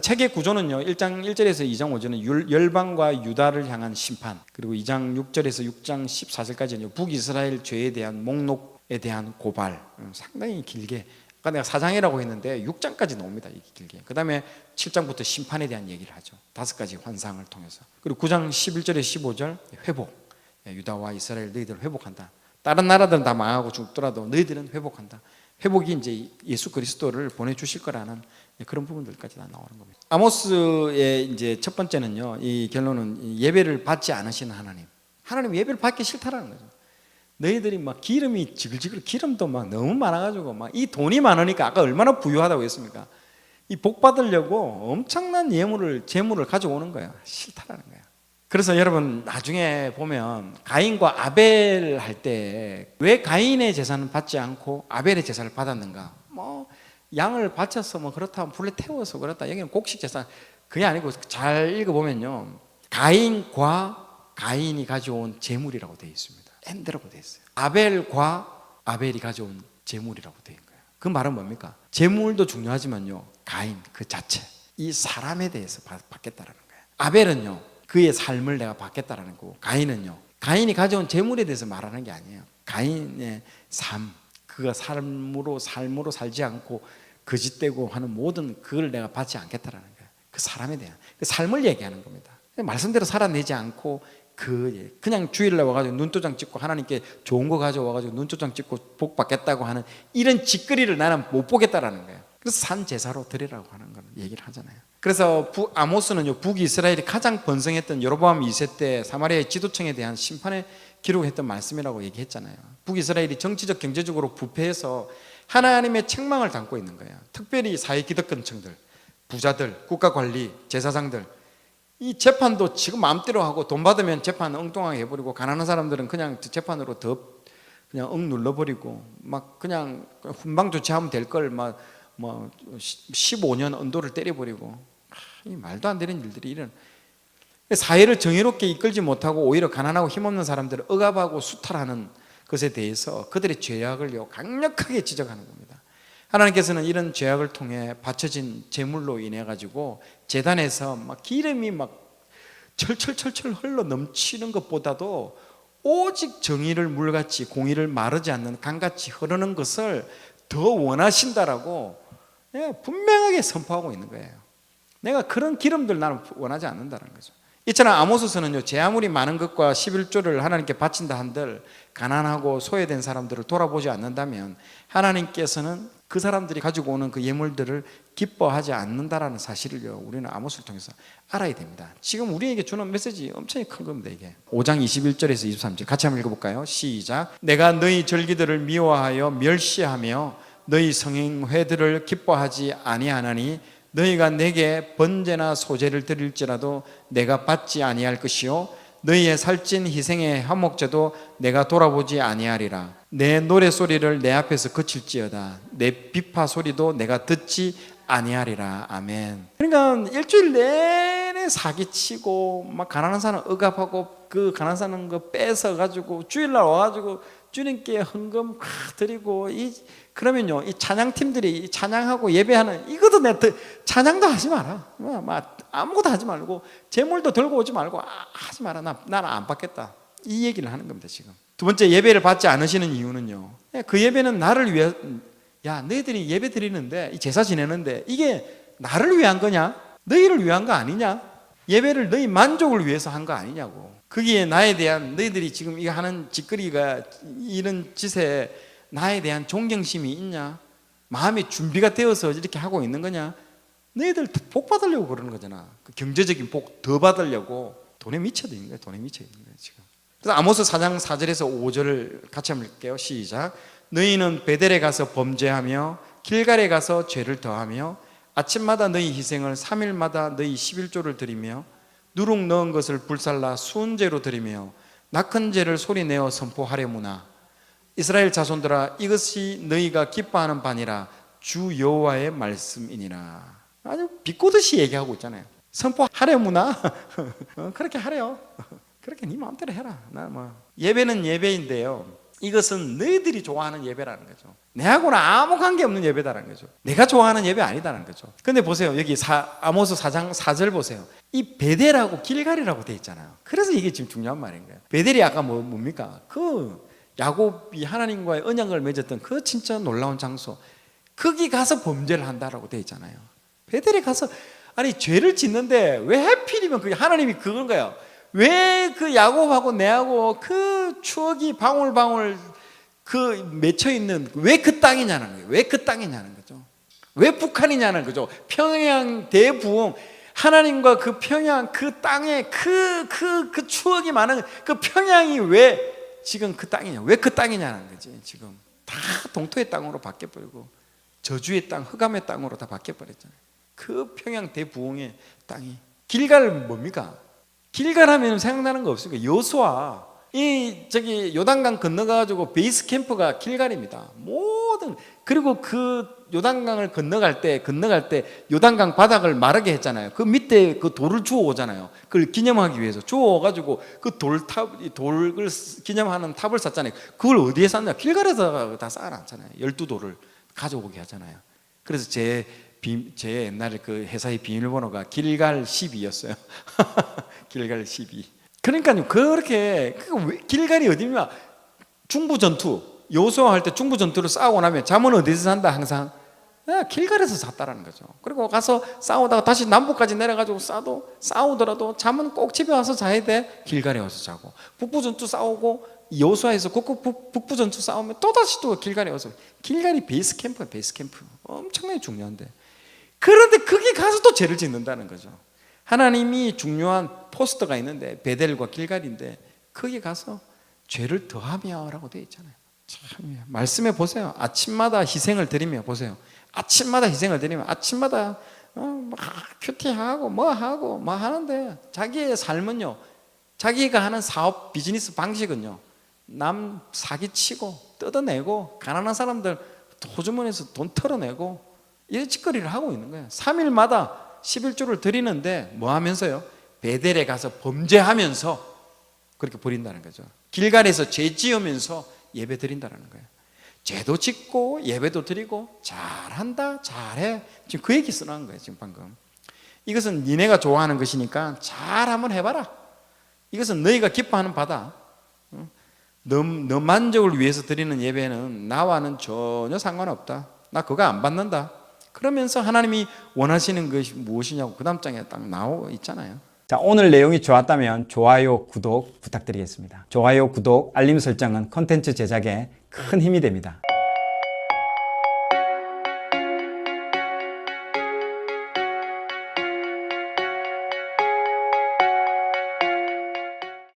책의 구조는요. 1장 1절에서 2장 5절은 열방과 유다를 향한 심판, 그리고 2장 6절에서 6장 14절까지는 북이스라엘 죄에 대한 목록에 대한 고발. 음, 상당히 길게 아까 내가 4장이라고 했는데 6장까지 나옵니다. 이 길게. 그다음에 7장부터 심판에 대한 얘기를 하죠. 다섯 가지 환상을 통해서. 그리고 9장 11절에 15절 회복. 예, 유다와 이스라엘 너희들 회복한다. 다른 나라들은 다 망하고 죽더라도 너희들은 회복한다. 회복이 이제 예수 그리스도를 보내 주실 거라는 그런 부분들까지 다 나오는 겁니다. 아모스의 이제 첫 번째는요. 이 결론은 이 예배를 받지 않으시는 하나님. 하나님 예배를 받기 싫다라는 거죠. 너희들이 막 기름이 지글지글 기름도 막 너무 많아가지고 막 이 돈이 많으니까 아까 얼마나 부유하다고 했습니까? 이 복 받으려고 엄청난 예물을 재물을 가져오는 거예요. 싫다라는 거예요. 그래서 여러분 나중에 보면 가인과 아벨 할 때 왜 가인의 제사는 받지 않고 아벨의 제사를 받았는가? 뭐 양을 바쳐서 뭐 그렇다면 불에 태워서 그렇다. 여기는 곡식 제사 그게 아니고 잘 읽어보면요 가인과 가인이 가져온 재물이라고 되어 있습니다. 엔드라고 되어 있어요. 아벨과 아벨이 가져온 재물이라고 되어 있는 거예요. 그 말은 뭡니까? 재물도 중요하지만요 가인 그 자체 이 사람에 대해서 받- 받겠다라는 거예요. 아벨은요 그의 삶을 내가 받겠다라는 거고 가인은요 가인이 가져온 재물에 대해서 말하는 게 아니에요. 가인의 삶 그가 삶으로 삶으로 살지 않고 거짓되고 하는 모든 그걸 내가 받지 않겠다라는 거예요. 그 사람에 대한 그 삶을 얘기하는 겁니다. 말씀대로 살아내지 않고 그 예, 그냥 주일날 와가지고 눈도장 찍고 하나님께 좋은 거 가져와가지고 눈도장 찍고 복 받겠다고 하는 이런 짓거리를 나는 못 보겠다라는 거예요. 그래서 산 제사로 드리라고 하는 걸 얘기를 하잖아요. 그래서 부, 아모스는요 북이스라엘이 가장 번성했던 여로보암 2세 때 사마리아의 지도층에 대한 심판에 기록했던 말씀이라고 얘기했잖아요. 북이스라엘이 정치적 경제적으로 부패해서 하나님의 책망을 담고 있는 거예요. 특별히 사회 기득권층들, 부자들, 국가 관리, 제사장들 이 재판도 지금 마음대로 하고 돈 받으면 재판 엉뚱하게 해버리고 가난한 사람들은 그냥 재판으로 더 그냥 엉 눌러버리고 막 그냥 훈방 조치하면 될 걸 막 뭐 15년 언도를 때려버리고 말도 안 되는 일들이 이런 사회를 정의롭게 이끌지 못하고 오히려 가난하고 힘없는 사람들을 억압하고 수탈하는 것에 대해서 그들의 죄악을요 강력하게 지적하는 겁니다. 하나님께서는 이런 죄악을 통해 바쳐진 제물로 인해 가지고 재단에서 막 기름이 막 철철철철 흘러 넘치는 것보다도 오직 정의를 물같이 공의를 마르지 않는 강같이 흐르는 것을 더 원하신다라고 예, 분명하게 선포하고 있는 거예요. 내가 그런 기름들 나는 원하지 않는다는 거죠. 이처럼 아모스서는요 제 아무리 많은 것과 11조를 하나님께 바친다 한들 가난하고 소외된 사람들을 돌아보지 않는다면 하나님께서는 그 사람들이 가지고 오는 그 예물들을 기뻐하지 않는다라는 사실을요 우리는 아모스를 통해서 알아야 됩니다. 지금 우리에게 주는 메시지 엄청 큰 겁니다 이게. 5장 21절에서 23절 같이 한번 읽어볼까요? 시작. 내가 너희 절기들을 미워하여 멸시하며 너희 성행회들을 기뻐하지 아니하나니 너희가 내게 번제나 소제를 드릴지라도 내가 받지 아니할 것이요 너희의 살찐 희생의 화목제도 내가 돌아보지 아니하리라. 내 노래 소리를 내 앞에서 그칠지어다. 내 비파 소리도 내가 듣지 아니하리라. 아멘. 그러니까 일주일 내내 사기치고 막 가난한 사람 억압하고 그 가난한 사람 거 뺏어 가지고 주일날 와 가지고 주님께 헌금 확 드리고 이 그러면요 이 찬양 팀들이 이 찬양하고 예배하는 이것도 내 찬양도 하지 마라. 뭐, 막 아무것도 하지 말고 재물도 들고 오지 말고 아, 하지 마라. 나 나는 안 받겠다. 이 얘기를 하는 겁니다 지금. 두 번째 예배를 받지 않으시는 이유는요. 예, 그 예배는 나를 위해 야 너희들이 예배 드리는데 이 제사 지내는데 이게 나를 위한 거냐? 너희를 위한 거 아니냐 예배를 너희 만족을 위해서 한 거 아니냐고 거기에 나에 대한 너희들이 지금 이거 하는 짓거리가 이런 짓에 나에 대한 존경심이 있냐? 마음의 준비가 되어서 이렇게 하고 있는 거냐? 너희들 복 받으려고 그러는 거잖아. 그 경제적인 복 더 받으려고 돈에 미쳐 있는 거야. 돈에 미쳐 있는 거야 지금. 그래서 아모스 4장 4절에서 5절을 같이 한번 읽게요. 시작. 너희는 베델에 가서 범죄하며 길갈에 가서 죄를 더하며 아침마다 너희 희생을 3일마다 너희 11조를 드리며 누룩 넣은 것을 불살라 수은제로 드리며 낙한 죄를 소리내어 선포하려무나. 이스라엘 자손들아 이것이 너희가 기뻐하는 바니라. 주 여호와의 말씀이니라. 아주 비꼬듯이 얘기하고 있잖아요. 선포하려무나? 어, 그렇게 하래요. 그렇게 네 마음대로 해라. 나뭐 예배는 예배인데요 이것은 너희들이 좋아하는 예배라는 거죠. 내하고는 아무 관계 없는 예배다라는 거죠. 내가 좋아하는 예배 아니다라는 거죠. 근데 보세요. 여기 사, 아모스 4장 4절 보세요. 이 베델하고 길갈이라고 돼 있잖아요. 그래서 이게 지금 중요한 말인 거예요. 베델이 아까 뭐, 뭡니까? 그 야곱이 하나님과의 언약을 맺었던 그 진짜 놀라운 장소. 거기 가서 범죄를 한다라고 돼 있잖아요. 베델에 가서 아니 죄를 짓는데 왜 하필이면 그게 하나님이 그건 거예요. 왜 그 야곱하고 내하고 그 추억이 방울방울 그 맺혀 있는 왜 그 땅이냐는 거예요. 왜 그 땅이냐는 거죠. 왜 북한이냐는 거죠. 평양 대부흥 하나님과 그 평양 그 땅에 그 그 그 추억이 많은 그 평양이 왜 지금 그 땅이냐? 왜 그 땅이냐는 거지. 지금 다 동토의 땅으로 바뀌어 버리고 저주의 땅, 흑암의 땅으로 다 바뀌어 버렸잖아요. 그 평양 대부흥의 땅이 길갈 뭡니까? 길갈 하면 생각나는 거 없습니까? 여수와 이 저기 요단강 건너가지고 베이스 캠프가 길갈입니다. 모든 그리고 그 요단강을 건너갈 때 건너갈 때 요단강 바닥을 마르게 했잖아요. 그 밑에 그 돌을 주워 오잖아요. 그걸 기념하기 위해서 주워 가지고 그 돌탑 돌을 기념하는 탑을 쌌잖아요. 그걸 어디에 쌌냐? 길갈에서 다 쌓아놨잖아요. 열두 돌을 가져오게 하잖아요. 그래서 제, 비, 제 옛날에 그 회사의 비밀번호가 길갈 12였어요. 길갈 12. 그러니까요, 그렇게, 그 왜- 길갈이 어디냐? 중부 전투, 요소화 할때 중부 전투를 싸우고 나면 잠은 어디서 산다, 항상? 야, 길갈에서 잤다라는 거죠. 그리고 가서 싸우다가 다시 남부까지 내려가지고 싸도, 싸우더라도 잠은 꼭 집에 와서 자야 돼. 길갈에 와서 자고. 북부 전투 싸우고, 여수아에서 북부 전투 싸우면 또 다시 또 길갈에 와서. 길갈이 베이스 캠프야, 베이스 캠프. 엄청나게 중요한데. 그런데 거기 가서 또 죄를 짓는다는 거죠. 하나님이 중요한 포스터가 있는데 베델과 길갈인데 거기 가서 죄를 더하며라고 되어 있잖아요. 참 말씀해 보세요. 아침마다 희생을 드리며 보세요. 아침마다 희생을 드리며 아침마다 어, 막 큐티하고 뭐 하고 뭐 하는데 자기의 삶은요. 자기가 하는 사업 비즈니스 방식은요. 남 사기치고 뜯어내고 가난한 사람들 호주머니에서 돈 털어내고 이런 짓거리를 하고 있는 거예요. 3일마다 11조를 드리는데 뭐 하면서요? 베델에 가서 범죄하면서 그렇게 버린다는 거죠. 길갈에서 죄 지으면서 예배 드린다는 거예요. 죄도 짓고 예배도 드리고 잘한다, 잘해. 지금 그 얘기 쓰는 거예요, 지금 방금. 이것은 니네가 좋아하는 것이니까 잘 한번 해봐라. 이것은 너희가 기뻐하는 바다. 응? 너, 너 만족을 위해서 드리는 예배는 나와는 전혀 상관없다. 나 그거 안 받는다. 그러면서 하나님이 원하시는 것이 무엇이냐고 그 다음 장에 딱 나오고 있잖아요. 자, 오늘 내용이 좋았다면 좋아요, 구독 부탁드리겠습니다. 좋아요, 구독, 알림 설정은 컨텐츠 제작에 큰 힘이 됩니다.